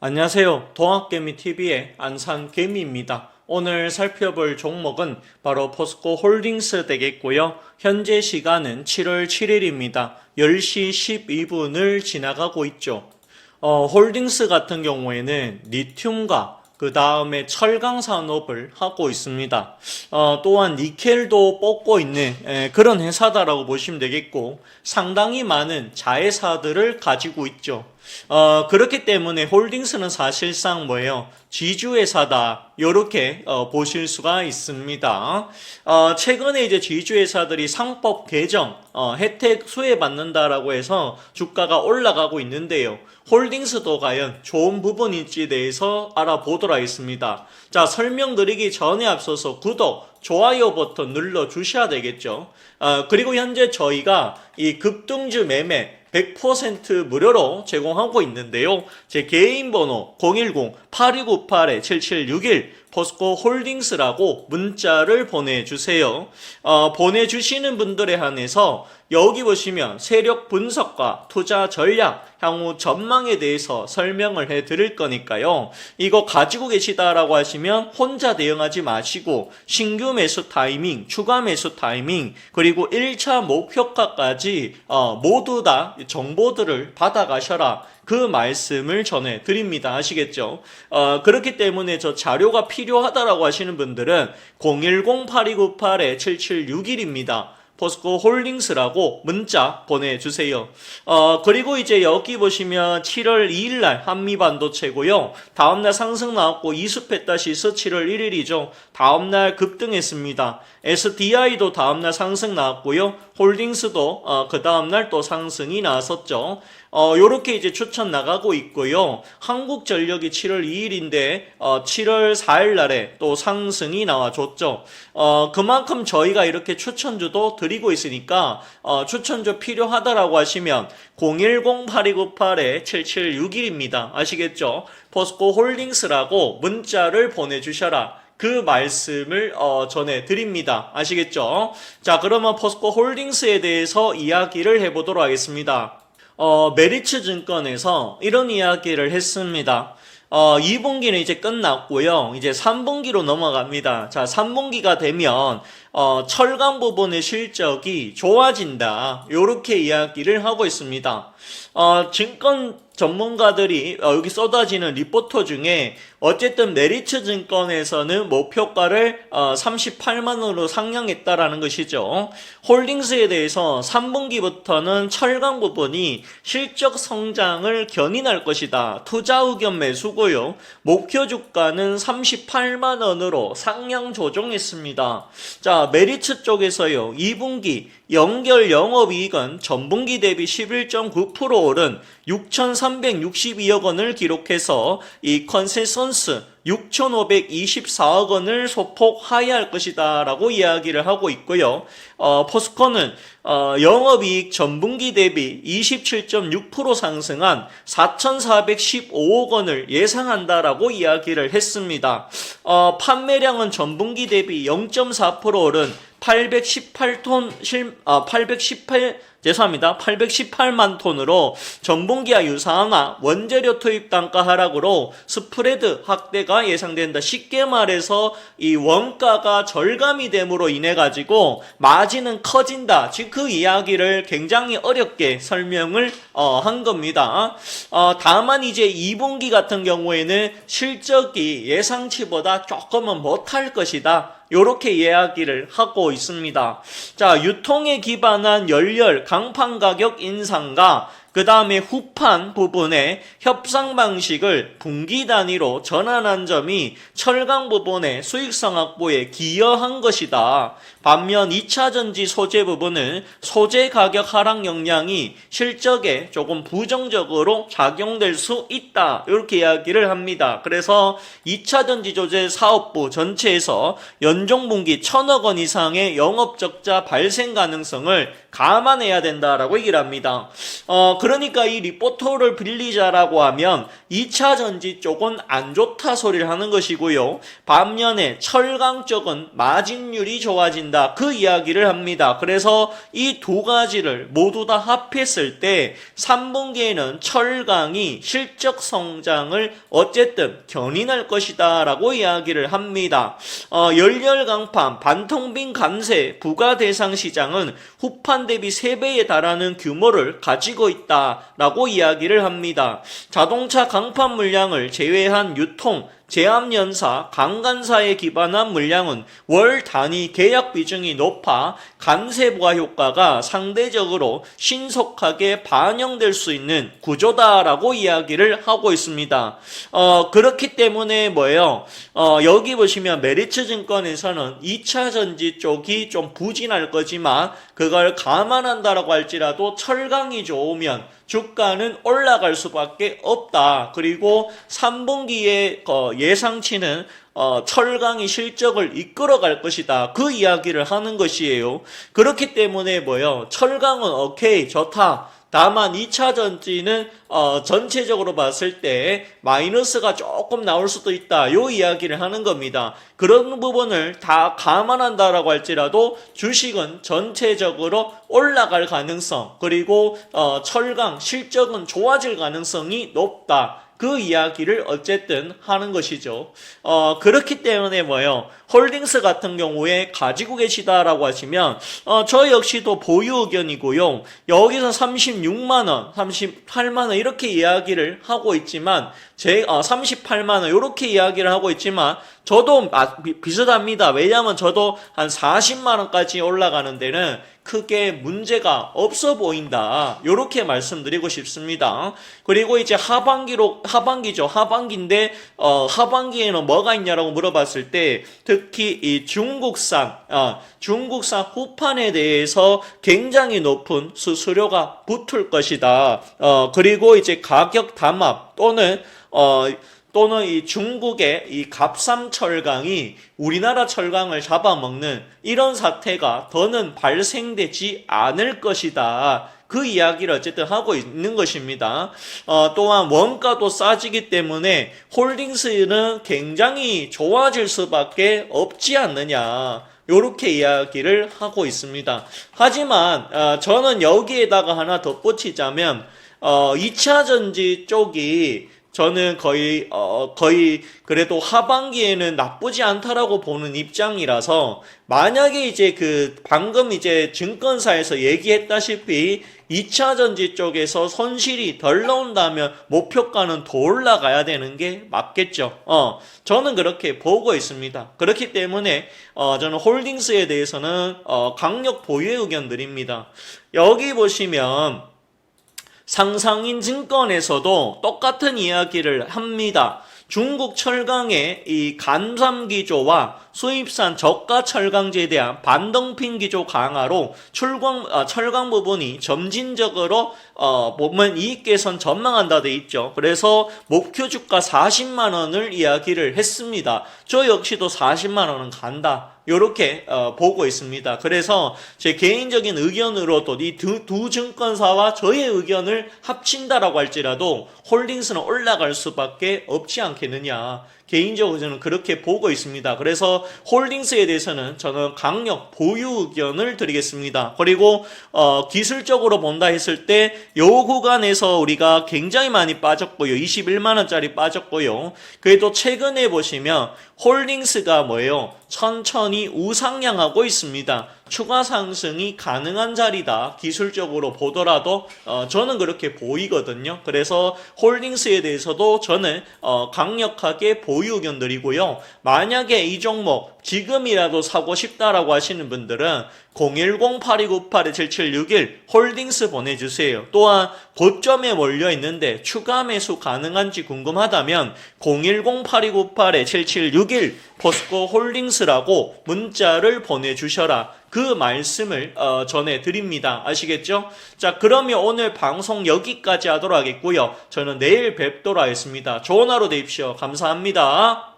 안녕하세요. 동학개미TV의 안산개미입니다. 오늘 살펴볼 종목은 바로 포스코 홀딩스 되겠고요. 현재 시간은 7월 7일입니다. 10시 12분을 지나가고 있죠. 어, 홀딩스 같은 경우에는 리튬과 그 다음에 철강 산업을 하고 있습니다. 어, 또한 니켈도 뽑고 있는 에, 그런 회사다라고 보시면 되겠고 상당히 많은 자회사들을 가지고 있죠. 어, 그렇기 때문에 홀딩스는 사실상 뭐예요? 지주회사다. 요렇게 어, 보실 수가 있습니다. 어, 최근에 이제 지주회사들이 상법 개정, 어, 혜택 수혜받는다라고 해서 주가가 올라가고 있는데요. 홀딩스도 과연 좋은 부분인지에 대해서 알아보도록 하겠습니다. 자, 설명드리기 전에 앞서서 구독, 좋아요 버튼 눌러 주셔야 되겠죠. 어, 그리고 현재 저희가 이 급등주 매매 100% 무료로 제공하고 있는데요. 제 개인 번호 010-8298-7761 포스코 홀딩스라고 문자를 보내주세요. 어, 보내주시는 분들에 한해서 여기 보시면 세력 분석과 투자 전략, 향후 전망에 대해서 설명을 해 드릴 거니까요. 이거 가지고 계시다라고 하시면 혼자 대응하지 마시고 신규 매수 타이밍, 추가 매수 타이밍, 그리고 1차 목표가까지 어, 모두 다 정보들을 받아가셔라. 그 말씀을 전해 드립니다. 아시겠죠? 어, 그렇기 때문에 저 자료가 필요하다라고 하시는 분들은 010-8298-7761입니다. 포스코 홀딩스라고 문자 보내주세요. 어, 그리고 이제 여기 보시면 7월 2일 날 한미반도체고요. 다음날 상승 나왔고 이수했다 시스 7월 1일이죠. 다음날 급등했습니다. SDI도 다음날 상승 나왔고요. 홀딩스도 어, 그 다음날 또 상승이 나왔었죠. 어, 요렇게 이제 추천 나가고 있고요. 한국전력이 7월 2일인데, 어, 7월 4일 날에 또 상승이 나와줬죠. 어, 그만큼 저희가 이렇게 추천주도 드리고 있으니까, 어, 추천주 필요하다라고 하시면, 010-8298-7761입니다. 아시겠죠? 포스코 홀딩스라고 문자를 보내주셔라. 그 말씀을 어, 전해 드립니다. 아시겠죠? 자, 그러면 포스코 홀딩스에 대해서 이야기를 해보도록 하겠습니다. 어, 메리츠 증권에서 이런 이야기를 했습니다. 어, 2분기는 이제 끝났고요. 이제 3분기로 넘어갑니다. 자, 3분기가 되면 어, 철강 부분의 실적이 좋아진다. 요렇게 이야기를 하고 있습니다. 어, 증권 전문가들이 어, 여기 쏟아지는 리포터 중에 어쨌든 메리츠 증권에서는 목표가를 어, 38만 원으로 상향했다라는 것이죠. 홀딩스에 대해서 3분기부터는 철강 부분이 실적 성장을 견인할 것이다. 투자 의견 매수고요. 목표 주가는 38만 원으로 상향 조정했습니다. 자, 메리츠 쪽에서요. 2분기 연결 영업이익은 전분기 대비 11.9% 오른 6,362억 원을 기록해서 이 컨센서스 6,524억 원을 소폭 하회할 것이다 라고 이야기를 하고 있고요. 어, 포스코는 어, 영업이익 전분기 대비 27.6% 상승한 4,415억 원을 예상한다라고 이야기를 했습니다. 어, 판매량은 전분기 대비 0.4% 오른 818톤 실, 아, 818, 죄송합니다. 818만 톤으로 전분기와 유사하나 원재료 투입 단가 하락으로 스프레드 확대가 예상된다. 쉽게 말해서 이 원가가 절감이 됨으로 인해 가지고 마진은 커진다. 즉 그 이야기를 굉장히 어렵게 설명을 어, 한 겁니다. 어, 다만 이제 2분기 같은 경우에는 실적이 예상치보다 조금은 못할 것이다. 요렇게 이야기를 하고 있습니다. 자, 유통에 기반한 열렬 강판 가격 인상과 그 다음에 후판 부분의 협상 방식을 분기 단위로 전환한 점이 철강 부분의 수익성 확보에 기여한 것이다. 반면 2차 전지 소재 부분은 소재 가격 하락 영향이 실적에 조금 부정적으로 작용될 수 있다. 이렇게 이야기를 합니다. 그래서 2차 전지 조제 사업부 전체에서 연종 분기 천억 원 이상의 영업 적자 발생 가능성을 감안해야 된다라고 얘기를 합니다. 어, 그러니까 이 리포터를 빌리자라고 하면 2차 전지 쪽은 안 좋다 소리를 하는 것이고요. 반면에 철강 쪽은 마진율이 좋아진다. 그 이야기를 합니다. 그래서 이 두 가지를 모두 다 합했을 때 3분기에는 철강이 실적 성장을 어쨌든 견인할 것이다 라고 이야기를 합니다. 어, 열렬 강판, 반통빈 감세, 부가 대상 시장은 후판 대비 3배에 달하는 규모를 가지고 있다 라고 이야기를 합니다. 자동차 강판 물량을 제외한 유통, 제압연사, 강간사에 기반한 물량은 월 단위 계약 비중이 높아 감세 부하 효과가 상대적으로 신속하게 반영될 수 있는 구조다라고 이야기를 하고 있습니다. 어, 그렇기 때문에 뭐예요? 어, 여기 보시면 메리츠 증권에서는 2차 전지 쪽이 좀 부진할 거지만 그걸 감안한다라고 할지라도 철강이 좋으면 주가는 올라갈 수밖에 없다. 그리고 3분기에 예상치는 어, 철강이 실적을 이끌어갈 것이다. 그 이야기를 하는 것이에요. 그렇기 때문에 뭐요? 철강은 오케이 좋다. 다만 2차 전지는 어, 전체적으로 봤을 때 마이너스가 조금 나올 수도 있다. 요 이야기를 하는 겁니다. 그런 부분을 다 감안한다라고 할지라도 주식은 전체적으로 올라갈 가능성 그리고 어, 철강 실적은 좋아질 가능성이 높다. 그 이야기를 어쨌든 하는 것이죠. 어, 그렇기 때문에 뭐요? 홀딩스 같은 경우에 가지고 계시다라고 하시면, 어, 저 역시도 보유 의견이고요. 여기서 36만원, 38만원 이렇게 이야기를 하고 있지만, 제, 어, 38만원 이렇게 이야기를 하고 있지만, 저도 아, 비, 비슷합니다. 왜냐하면 저도 한 40만 원까지 올라가는 데는 크게 문제가 없어 보인다. 이렇게 말씀드리고 싶습니다. 그리고 이제 하반기로 하반기죠. 하반기인데 어, 하반기에는 뭐가 있냐라고 물어봤을 때 특히 이 중국산 어, 중국산 후판에 대해서 굉장히 높은 수수료가 붙을 것이다. 어, 그리고 이제 가격 담합 또는 어, 또는 이 중국의 이 갑삼 철강이 우리나라 철강을 잡아먹는 이런 사태가 더는 발생되지 않을 것이다. 그 이야기를 어쨌든 하고 있는 것입니다. 어, 또한 원가도 싸지기 때문에 홀딩스는 굉장히 좋아질 수밖에 없지 않느냐. 요렇게 이야기를 하고 있습니다. 하지만 어, 저는 여기에다가 하나 덧붙이자면 어, 2차 전지 쪽이 저는 거의 어 거의 그래도 하반기에는 나쁘지 않다라고 보는 입장이라서 만약에 이제 그 방금 이제 증권사에서 얘기했다시피 2차 전지 쪽에서 손실이 덜 나온다면 목표가는 더 올라가야 되는 게 맞겠죠. 어, 저는 그렇게 보고 있습니다. 그렇기 때문에 어, 저는 홀딩스에 대해서는 어, 강력 보유 의견 드립니다. 여기 보시면 상상인 증권에서도 똑같은 이야기를 합니다. 중국 철강의 이 간삼 기조와 수입산 저가 철강제에 대한 반동핀 기조 강화로 출광 아, 철강 부분이 점진적으로 어, 보면 이익 개선 전망한다 돼 있죠. 그래서 목표 주가 40만 원을 이야기를 했습니다. 저 역시도 40만 원은 간다. 요렇게 어, 보고 있습니다. 그래서 제 개인적인 의견으로도 이두 두 증권사와 저의 의견을 합친다라고 할지라도 홀딩스는 올라갈 수밖에 없지 않겠느냐. 개인적으로 저는 그렇게 보고 있습니다. 그래서 홀딩스에 대해서는 저는 강력 보유 의견을 드리겠습니다. 그리고 어, 기술적으로 본다 했을 때 요 구간에서 우리가 굉장히 많이 빠졌고요. 21만 원짜리 빠졌고요. 그래도 최근에 보시면 홀딩스가 뭐예요? 천천히 우상향하고 있습니다. 추가 상승이 가능한 자리다. 기술적으로 보더라도 어, 저는 그렇게 보이거든요. 그래서 홀딩스에 대해서도 저는 어, 강력하게 보유 의견 드리고요. 만약에 이 종목 지금이라도 사고 싶다라고 하시는 분들은 010-8298-7761 홀딩스 보내주세요. 또한 고점에 몰려 있는데 추가 매수 가능한지 궁금하다면 010-8298-7761 포스코 홀딩스라고 문자를 보내주셔라. 그 말씀을 어, 전해드립니다. 아시겠죠? 자, 그러면 오늘 방송 여기까지 하도록 하겠고요. 저는 내일 뵙도록 하겠습니다. 좋은 하루 되십시오. 감사합니다.